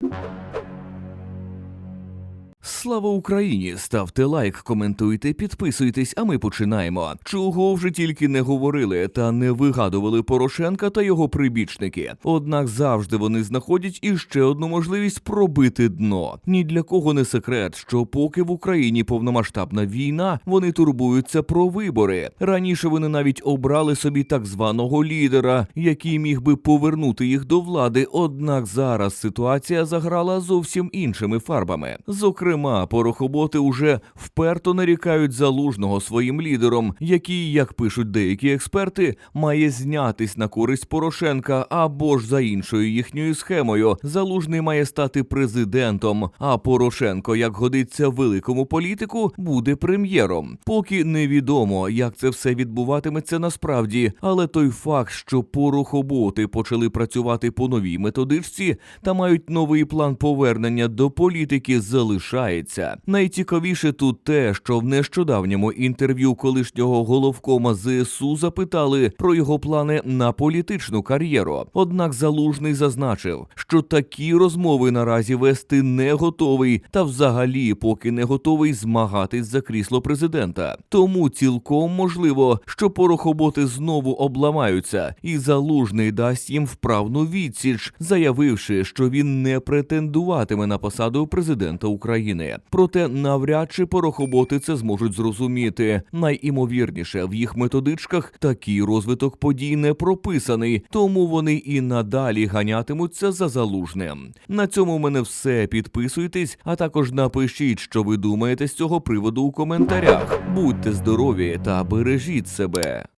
you Слава Україні! Ставте лайк, коментуйте, підписуйтесь, а ми починаємо. Чого вже тільки не говорили та не вигадували Порошенка та його прибічники. Однак завжди вони знаходять іще одну можливість пробити дно. Ні для кого не секрет, що поки в Україні повномасштабна війна, вони турбуються про вибори. Раніше вони навіть обрали собі так званого лідера, який міг би повернути їх до влади. Однак зараз ситуація заграла зовсім іншими фарбами. Зокрема, порохоботи уже вперто нарікають залужного своїм лідером, який, як пишуть деякі експерти, має знятись на користь Порошенка або ж за іншою їхньою схемою. Залужний має стати президентом, а Порошенко, як годиться великому політику, буде прем'єром. Поки невідомо, як це все відбуватиметься насправді, але той факт, що порохоботи почали працювати по новій методичці та мають новий план повернення до політики, залишається. Найцікавіше тут те, що в нещодавньому інтерв'ю колишнього головкома ЗСУ запитали про його плани на політичну кар'єру. Однак залужний зазначив, що такі розмови наразі вести не готовий, та взагалі поки не готовий змагатись за крісло президента. Тому цілком можливо, що порохоботи знову обламаються, і залужний дасть їм вправну відсіч, заявивши, що він не претендуватиме на посаду президента України. Проте навряд чи порохоботи це зможуть зрозуміти. Найімовірніше в їх методичках такий розвиток подій не прописаний, тому вони і надалі ганятимуться за залужним. На цьому в мене все. Підписуйтесь, а також напишіть, що ви думаєте з цього приводу у коментарях. Будьте здорові та бережіть себе.